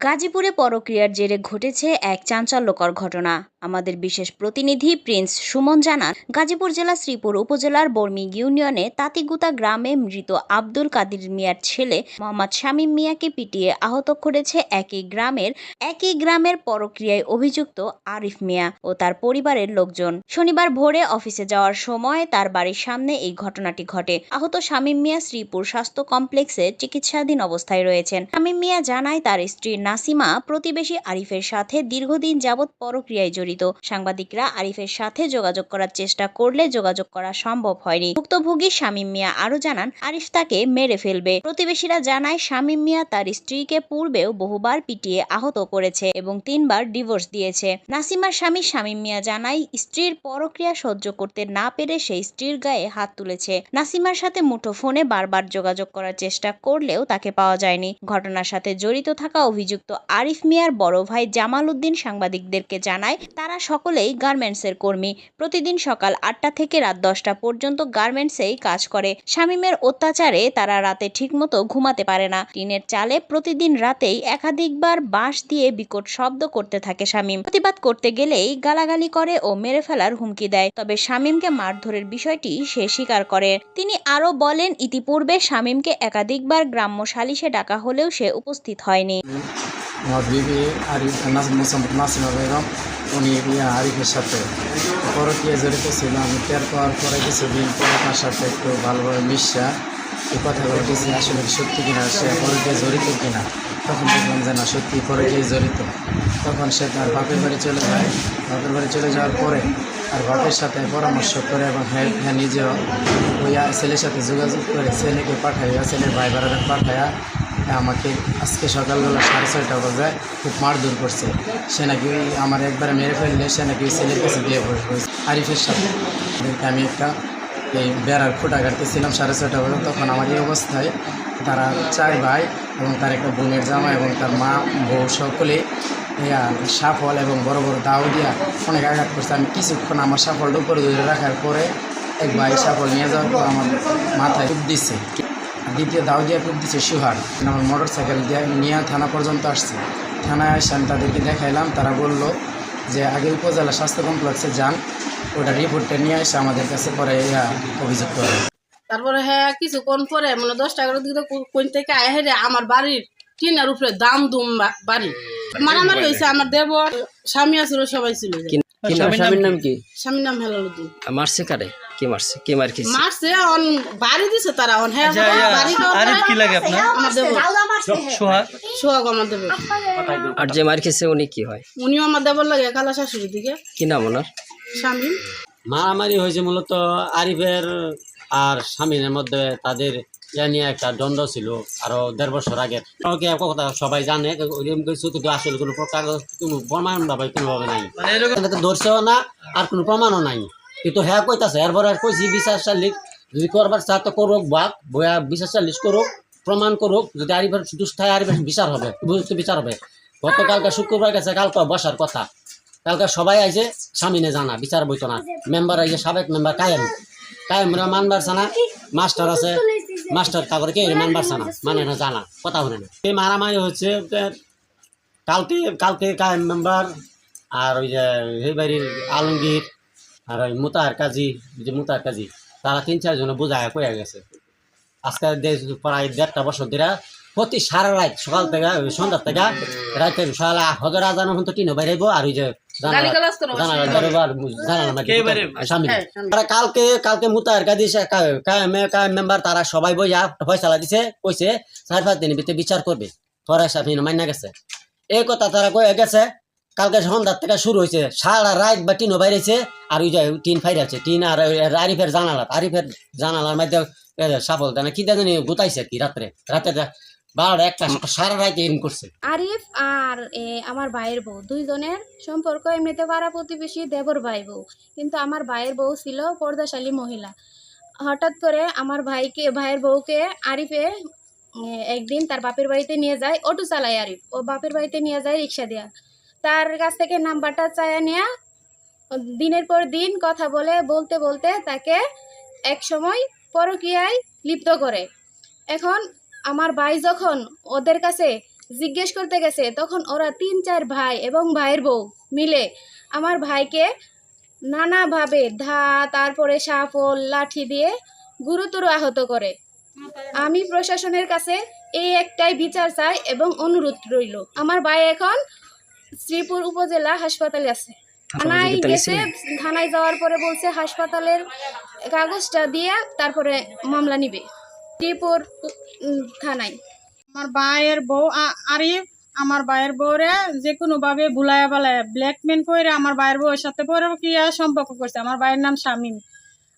গাজীপুরে পরক্রিয়ার জেরে ঘটেছে এক চাঞ্চল্যকর ঘটনা। আমাদের বিশেষ প্রতিনিধি প্রিন্স সুমন জানান, গাজীপুর জেলা শ্রীপুর উপজেলার বর্মি ইউনিয়নে তাঁতিগুতা গ্রামে মৃত আব্দুল কাদির মিয়ার ছেলে মোহাম্মদ শামীম মিয়াকে পিটিয়ে আহত করেছে একই গ্রামের একই গ্রামের পরক্রিয়ায় অভিযুক্ত আরিফ মিয়া ও তার পরিবারের লোকজন। শনিবার ভোরে অফিসে যাওয়ার সময় তার বাড়ির সামনে এই ঘটনাটি ঘটে। আহত শামীম মিয়া শ্রীপুর স্বাস্থ্য কমপ্লেক্সে চিকিৎসাধীন অবস্থায় রয়েছেন। শামীম মিয়া জানায়, তার স্ত্রী নাসিমা প্রতিবেশী আরিফের সাথে দীর্ঘদিন যাবৎ পরক্রিয়ায় জড়িত। সাংবাদিকরা আরিফের সাথে যোগাযোগ করার চেষ্টা করলে যোগাযোগ করা সম্ভব হয়নি। ভুক্তভোগী শামীম মিয়া আরও জানান, আরিফ তাকে মেরে ফেলবে। প্রতিবেশীরা জানায়, শামীম মিয়া তার স্ত্রীকে পূর্বেও বহুবার পিটিয়ে আহত করেছে এবং তিনবার ডিভোর্স দিয়েছে। নাসিমার স্বামী শামীম মিয়া জানায়, স্ত্রীর পরক্রিয়া সহ্য করতে না পেরে সেই স্ত্রীর গায়ে হাত তুলেছে। নাসিমার সাথে মুঠো ফোনে বারবার যোগাযোগ করার চেষ্টা করলেও তাকে পাওয়া যায়নি। ঘটনার সাথে জড়িত থাকা অভিযুক্ত আরিফ মিয়ার বড় ভাই জামাল উদ্দিন সাংবাদিকদেরকে জানায়, তারা সকলেই গার্মেন্টসের কর্মী। প্রতিদিন সকাল আটটা থেকে রাত দশটা পর্যন্ত গার্মেন্টসেই কাজ করে। শামীমের অত্যাচারে তারা রাতে ঠিকমতো ঘুমাতে পারে না। টিনের চালে প্রতিদিন রাতেই একাধিকবার বাঁশ দিয়ে বিকট শব্দ করতে থাকে শামীম। প্রতিবাদ করতে গেলেই গালাগালি করে ও মেরে ফেলার হুমকি দেয়। তবে শামীমকে মারধরের বিষয়টি সে স্বীকার করে। তিনি আরও বলেন, ইতিপূর্বে শামীমকে একাধিকবার গ্রাম্য সালিশে ডাকা হলেও সে উপস্থিত হয়নি। আমার বিবি আরিফ নাসিমা বেগম উনি আরিফের সাথে পরকীয় জড়িত ছিল আমি টের পাওয়ার পরে কিছুদিন পরে তার সাথে একটু ভালোভাবে মিশা এই কথাগুলো দিয়েছি আসলে সত্যি কিনা সে পরকীয় জড়িত কিনা তখন দেখলাম যে না সত্যি পরকীয় জড়িত তখন সে তার বাপের বাড়ি চলে যায় বাপের বাড়ি চলে যাওয়ার পরে আর বাপের সাথে পরামর্শ করে এবং হ্যাঁ নিজেও ওই ছেলের সাথে যোগাযোগ করে ছেলেকে পাঠাইয়া, ছেলের ভাই বাড়াতে পাঠাইয়া আমাকে আজকে সকালবেলা সাড়ে ছয়টা বাজে খুব মারধর করছে। সে নাকি ওই আমার একবারে মেরে ফেললে সে নাকি ওই ছেলের কাছে বিয়ে বসবে আরিফের সাথে। আমি একটা এই বেড়ার ফুটা কাটতেছিলাম সাড়ে ছয়টা বাজে। তখন আমার এই অবস্থায় তারা চার ভাই এবং তার একটা বোনের জামা এবং তার মা, বউ সকলে সাফল এবং বড় বড় দাও দিয়া অনেক আঘাত করছে। আমি কিছুক্ষণ আমার সাফলটা উপরে ধরে রাখার পরে এক ভাই সাফল নিয়ে যাওয়ার পর আমার মাথায় ডুব দিচ্ছে দ্বিতীয় দাও দিয়া কূপ দিচ্ছে সুহার। আমার মোটর সাইকেল দিয়ে নিয়ে থানা পর্যন্ত আসছে। থানায় এসে আমি তাদেরকে দেখাইলাম, তারা বলল যে আগে উপজেলা স্বাস্থ্য কমপ্লেক্সে যান, ওটা রিপোর্টটা নিয়ে এসে আমাদের কাছে পরে অভিযোগ করে। তারপরে হ্যাঁ কিছুক্ষণ পরে মানে দশটা টাকার দিকে কোন থেকে আয় হেরে আমার বাড়ির টিনের উপরে দাম দুম বাড়ি। মারামারি হয়েছে আমার দেব স্বামী আছিল সবাই ছিল নাম স্বামীর নাম কি? স্বামীর নাম হেলালুদ্দিন মারছে কারে? কি মারছে? কে মার খেয়েছে মারছে অন বাড়ি দিছে তারা অন হ্যাঁ বাড়ি আরিফ কি লাগে আপনার? আমার দেবর। সোহাগ সোহাগ আমার দেবর। আর যে মার খেয়েছে উনি কি হয়? উনিও আমার দেবর লাগে কালা শাশুড়ির দিকে। কি নাম ওনার? স্বামী। মারামারি হয়েছে মূলত আরিফের আর স্বামীর মধ্যে তাদের ইয়া নিয়ে একটা দ্বন্দ্ব ছিল আরও দেড় বছর আগে। কথা সবাই জানে এরকম কিছু কিন্তু আসলে কোনো প্রকার কোনো প্রমাণ ভাবে কোনোভাবে নাই। মানে ধরছেও না আর কোনো প্রমাণও নাই। কিন্তু হ্যাঁ কইতাছে এরপর আর কইছি বিচার চালিক যদি করবার চা তো করুক বাক বয়া বিচার চালিশ করুক প্রমাণ করুক যদি আরিফের দুষ্ঠায় আরিফের বিচার হবে উপযুক্ত বিচার হবে। গতকালকে শুক্রবার গেছে কালকে বসার কথা। কালকে সবাই আইছে স্বামীনে জানা বিচার বইতো না। মেম্বার আইছে সাবেক মেম্বার কায়েম। কায়েমরা মানবার সানা মাস্টার আছে মাস্টার তারপরে কে মানবার সানা মানে না জানা, কথা শুনে না। এই মারামারি হচ্ছে কালকে কালকে মেম্বার আর ওই যে এই বাড়ির আলমগীর আর ওই মুতাহার কাজী যে মুতাহার কাজী, তারা তিন চারজনে বোঝায় কয়ে গেছে। আজকে প্রায় দেড়টা বছর ধরে প্রতি সারা রাত সকাল থেকে সন্ধ্যার থেকে রাতে সকালে হজর আজানো হতো টিনো বাইরেব আর ওই যে হ্যাঁ, স্বামী। তারা কালকে কালকে মুতাহার কাজী মেম্বার তারা সবাই বইয়া ফয়সালা দিছে কইছে চার পাঁচ দিনের ভিতরে বিচার করবে। তোরা স্বামী মান্য গেছে। এই কথা তারা কয়ে গেছে কালকে সন্ধ্যার থেকে শুরু হয়েছে সারা রাত বা টিনও বাইরেছে আর ওই যে টিন ফাইরে আছে। টিন আর আরিফের জানালা আরিফের জানালার মধ্যে সাফল জানে কি জানি গুতাইছে কি রাত্রে। রাতে সারা রাত এরকম করছে। আরিফ আর আমার ভাইয়ের বউ। দুইজনের সম্পর্ক এমনিতে পাড়া প্রতিবেশী দেবর ভাই বউ। কিন্তু আমার ভাইয়ের বউ ছিল পর্দাশালী মহিলা। হঠাৎ করে আমার ভাইকে, ভাইয়ের বউকে আরিফে একদিন তার বাপের বাড়িতে নিয়ে যায়, অটো চালায় আরিফ। ও বাপের বাড়িতে নিয়ে যায় রিক্সা দেওয়া তার কাছ থেকে নাম্বারটা চায়া নেয়া, দিনের পর দিন কথা বলে, বলতে বলতে তাকে এক সময় পরকীয়ায় লিপ্ত করে। এখন আমার ভাই যখন ওদের কাছে জিজ্ঞেস করতে গেছে তখন ওরা তিন চার ভাই এবং ভাইয়ের বউ মিলে আমার ভাইকে নানাভাবে ধা তারপরে সাফল লাঠি দিয়ে গুরুতর আহত করে। আমি প্রশাসনের কাছে এই একটাই বিচার চাই এবং অনুরোধ রইল। আমার ভাই এখন শ্রীপুর উপজেলা হাসপাতালে আছে। থানায় গেছে থানায় যাওয়ার পরে বলছে হাসপাতালের কাগজটা দিয়ে তারপরে মামলা নিবে। শ্রীপুর থানায় আমার ভাইয়ের বউ আরিফ, আমার ভাইয়ের বউরে যে কোনো ভাবে বুলায়া বালায়া ব্ল্যাকমেন করে আমার ভাইয়ের বউয়ের সাথে পরকিয়া সম্পর্ক করছে। আমার ভাইয়ের নাম শামীম।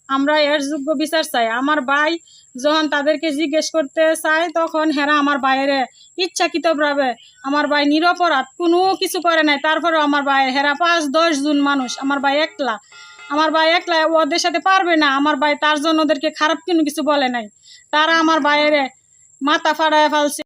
আমরা এর যোগ্য বিচার চাই। আমার ভাই যখন তাদেরকে জিজ্ঞেস করতে চায়, তখন হেরা আমার ভাইয়ের ইচ্ছাকৃতভাবে আমার ভাই নিরপরাধ, কোনো কিছু করে নাই। তারপরেও আমার ভাই হেরা পাঁচ দশ জন মানুষ। আমার ভাই একলা। আমার ভাই একলা ওদের সাথে পারবে না। আমার ভাই তার জন্য ওদেরকে খারাপ কোনো কিছু বলে নাই। তারা আমার ভাইয়ের মাথা ফাড়ায় ফেলছে।